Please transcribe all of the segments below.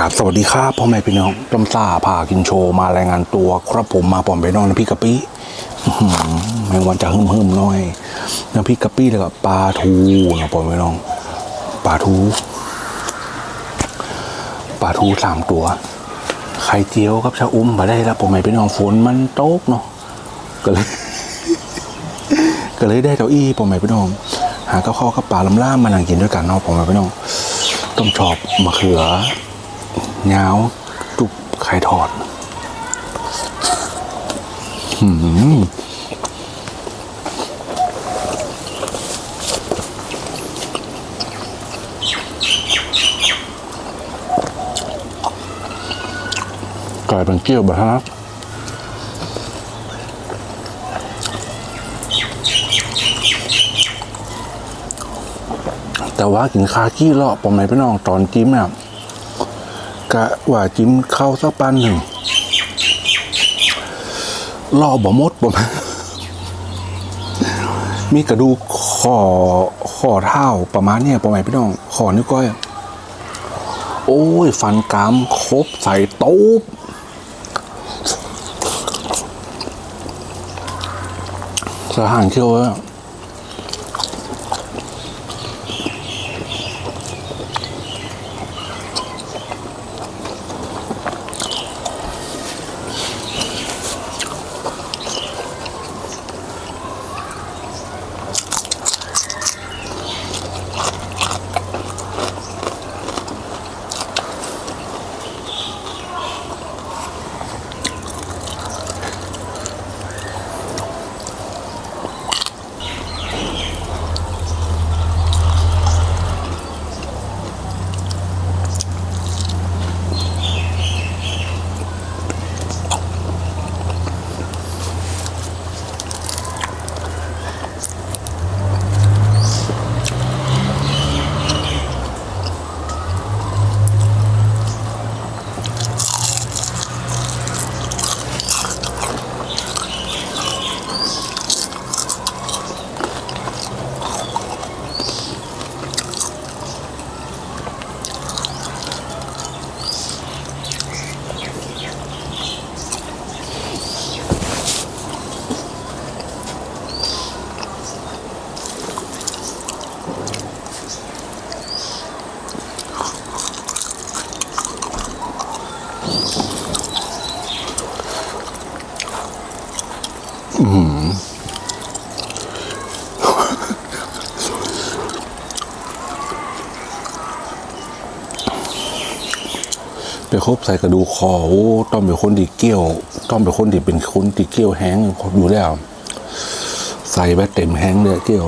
กราบสวัสดีครับพ่อแม่พี่น้องต้มซ่าพากินโชว์มารายงานตัว ครับผมมาปอมไปน้องน้ำพริกกะปี้แมงวันจะหึ่มหึ่มน้อยน้ำพริกกะปิแล้วก็ปลาทูนะปอมไปน้องปลาทูปลาทูสามตัวไข่เจียวกับชาอุ้มมาได้แล้วผมไม่ไปน้องฝนมันตกเนาะก็เลย ก็เลยได้เก้าอี้ผมไม่ไปน้องหาข้าวข้าวกับปลาลำล่ามมานั่งกินด้วยกันเนาะผมไม่ไปน้องต้มชอบมะเขือ เงาวจุบไข่ทอดหืมกลายเป็นเกี๊ยวบะฮะแต่ว่ากินคากี้เลาะปอมไหนพี่น้องตอนจิ้มเนี่ย กะว่าจิ้มเข้าสักปันหนึ่งล่อบ่มดบ่มมีกระดูกคอคอเท้าประมาณเนี่ยปอมไหนพี่น้องคอนิ้วก้อย โอ้ย ฟันกรามครบใส่ต๊บสะหางเคี้ยว บใส่กระดูกคอโอ้ต้องเป็นคนดีเกี้ยว ต้องเป็นคนที่เป็นคนดีเกี้ยวแห้งอยู่แล้ว ใส่ไปเต็มแห้งเลยเกี้ยว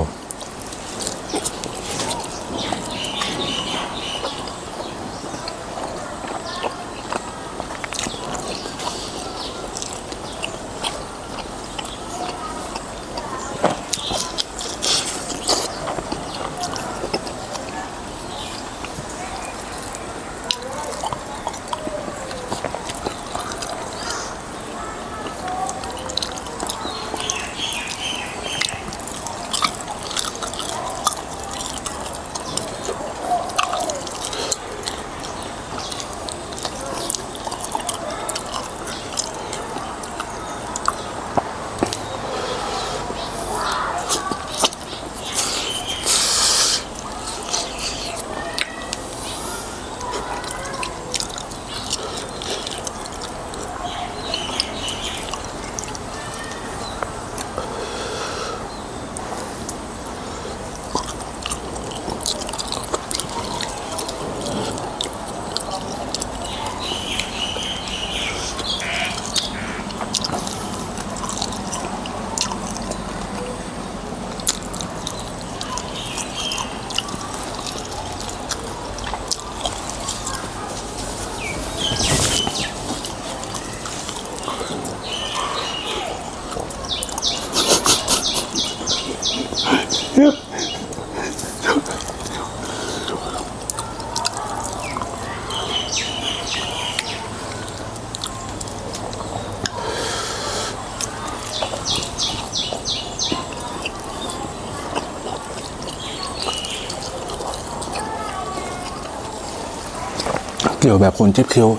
เกี่ยวแบบคนเจ็บคี้ว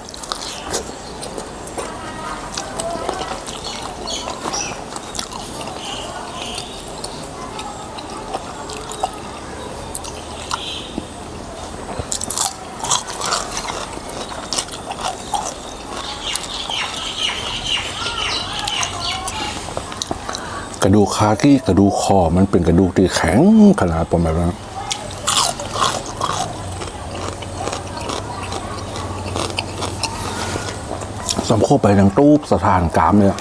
กระดูกคาที่กระดูกคอมันเป็นกระดูกที่แข็งขนาดประมาณนั้น สำโคกไปดังตู้สถานกามเนี่ย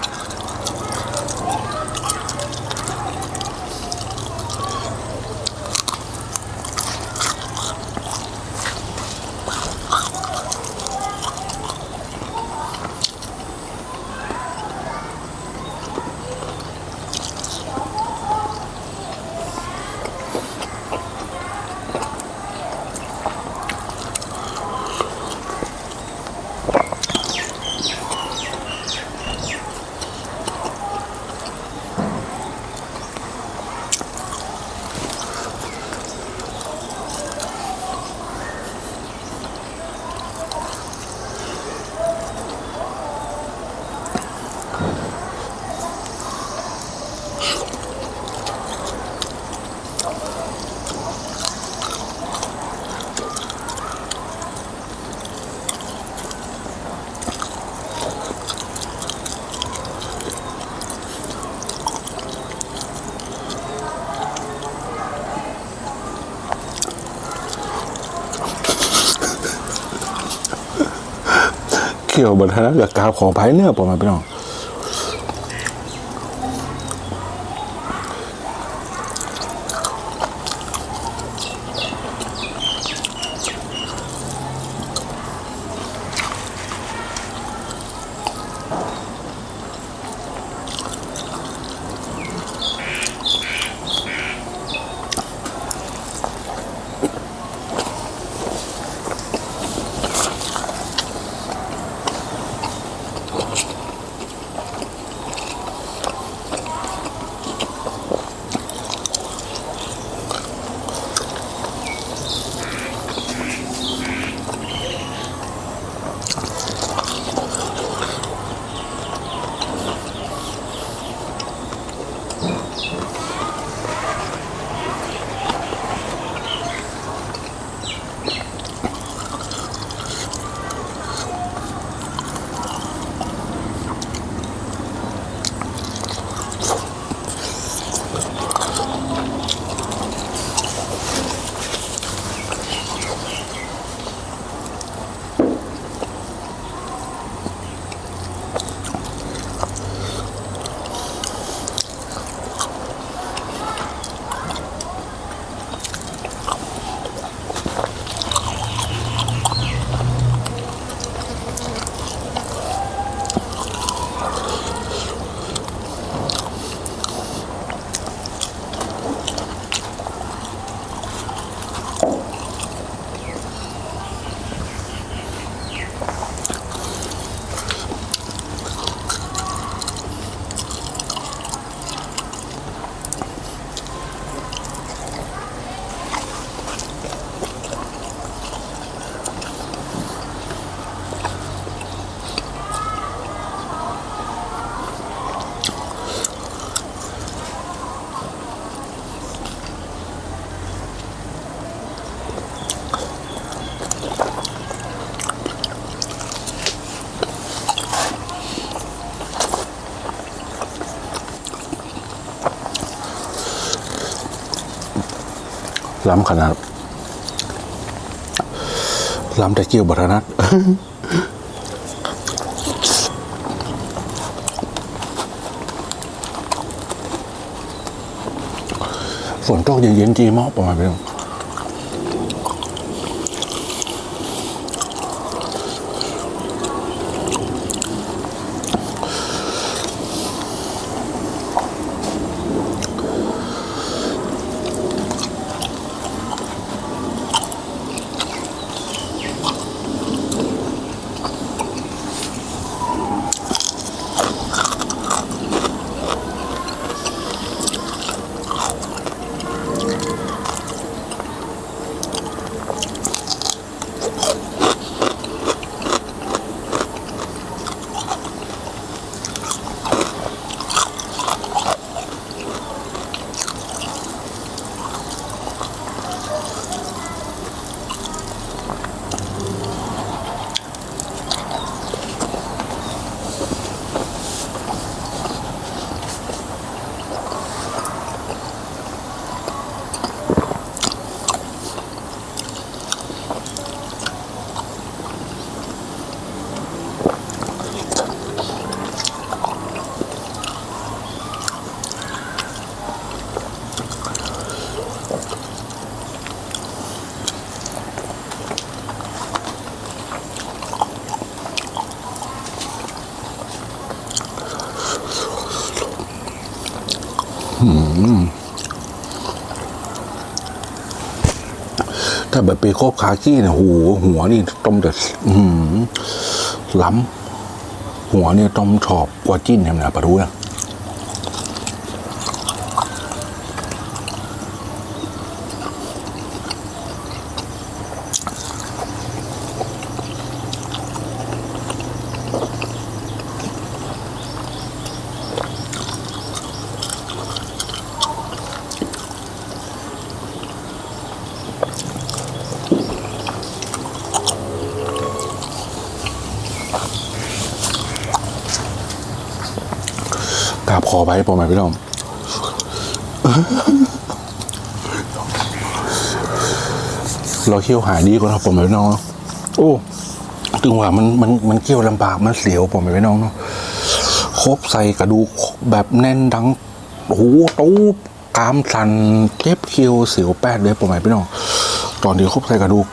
เกี่ยวบันทัดกับกาบของภายเนื้อประมาณพี่น้อง ล้ำขนาดล้ำแต่เกี่ยวบัทนัดฝนตกเย็นๆจีมอประมาณนี้ ถ้าแบบไปคบคากี้เนี่ยหูหัวนี่ต้มแต่อื้อหือล้ำหัวเนี่ยต้มชอบกว่าจิ้นเนี่ยนะปะรู้นะ กราบขอไหมพี่น้องเราเคี่ยวหายดีกว่าเราปอไหมพี่น้อง โอ้ถึงว่ามันมันมันเคี่ยวลำบากมันเสียวปอไหมพี่น้องเนาะครบใส่กระดูกแบบแน่นดังโอ้โหตู้กามสันเจ็บเคี้ยวเสียวแปดเลยปอไหมพี่น้องตอนที่ครบใส่กระดูก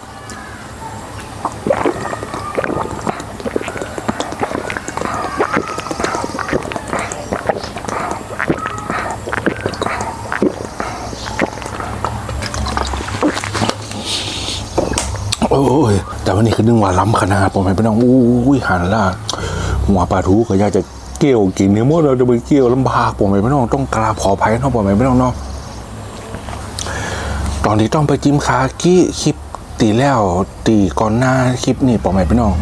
แต่วันนี้คือนึงว่าล้ำขนาดผมไม่น้องอู้ยหันล่าหัวปลาทูก็อยากจะเกี่ยวกินเนี่ยมดเราจะไปเกี่ยวลำบากผมไม่น้องต้องกราบขออภัยเนาะผมไม่น้องเนาะตอนที่ต้องไปจิ้มคากี้คลิปตีแล้วตีก่อนหน้าคลิปนี่ผมไม่น้อง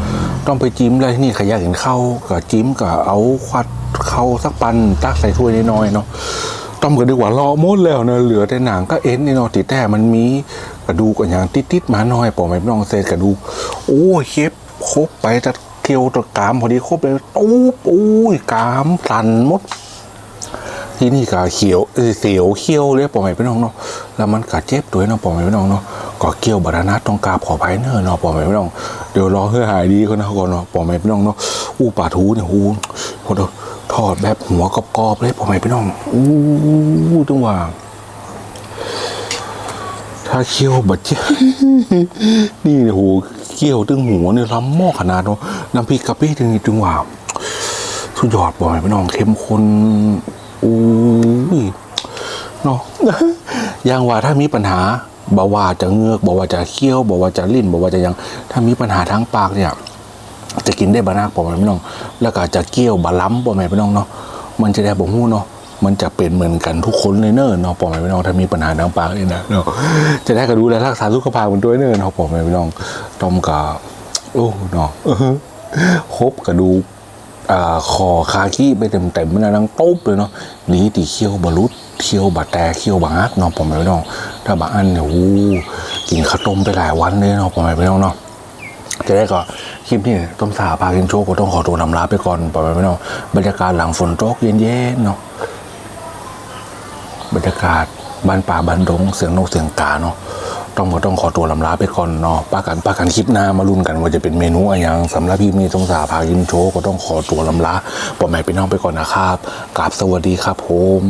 ต้องไปจิ้มเลยที่นี่ขยาเห็นเข้ากับจิ้มกับเอาควัดเข้าสักปันตักใส่ถ้วยน้อยๆเนาะ ต้อมก็ดีกว่ารอมดแล้วเนะเหลือแต่หนังก็เอ็นนี่เนาะติดแต่มันมีกระดูกกันอย่างติดๆมาหน่อยปอไม่น้องเศษกระดูกโอ้เค็บครบไปตะเคียวตะกามพอดีครบเลยตู้โอ้ยกามสันมด ที่นี่ก็เขียวเออเสียวเขี้ยวเลยปอไม่พี่น้องเนาะแล้วมันก็เจ็บตัวเนาะปอไม่พี่น้องเนาะก็เกี่ยวบารานัดต้องกาบขอภัยเนอเนาะปอไม่พี่น้องเดี๋ยวรอให้หายดีก่อนนะก่อนเนาะปอไม่พี่น้องเนาะอู้ป่าทูเนี่ยอู้พอเด ทอดแบบหัวกรอบๆเลยปอไม่พี่น้องอู้จังหวะถ้าเคี่ยวบัดเจ็บนี่เนี่ยโหเคี่ยวตึงหัวเนี่ยล้ำหม้อขนาดเนาะน้ำพริกกะปิถึงจังหวะสุดยอดบ่อยพี่น้องเข้มข้นอุ้ยเนาะอย่างว่าถ้ามีปัญหาบาว่าจะเงือกบาว่าจะเคี้ยวบาว่าจะลิ้นบาว่าจะยัง ถ้ามีปัญหาทางปากเนี่ย จะกินได้บานักปอแม่พี่น้อง แล้วก็จะเกี้ยวบาล้ำปอแม่พี่น้องเนาะมันจะได้บ่ฮู้เนาะมันจะเป็นเหมือนกันทุกคนเลยเนอะเนาะปอแม่พี่น้องถ้ามีปัญหาทางปากนี่นะเนาะจะได้ก็ดูแลรักษาสุขภาพมันด้วยเนอะเนาะปอแม่พี่น้องต้มกับโอ้เนาะครบกระดูกอ่าคอคาขี้ไปเต็มๆมันนะนังต๊บเลยเนาะนี่ตีเคี้ยวบะรุดเคี้ยวบะแต่เคี้ยวบะฮักเนาะผมไม่น้อง ถ้าบะอันเนี่ยวู้กินข้าวต้มไปหลายวันเลยเนาะผมไม่น้องเนาะ จะได้ก็คลิปนี้ต้มสาปลากินโชคก็ต้องขอตัวลำลาไปก่อนผมไม่นองบรรยากาศหลังฝนตกเย็นๆเนาะบรรยากาศบ้านป่าบ้านดงเสียงนกเสียงกาเนาะต้องก็ต้องขอตัวลำลาไปก่อนเนาะป้ากันป้ากันคลิปหน้ามาลุ้นกันว่าจะเป็นเมนูอะไรย่างสำหรับพี่มีต้มสาพากินโชคก็ต้องขอตัวลำลาปอแม่พี่น้องไปก่อนนะครับกราบสวัสดีครับผม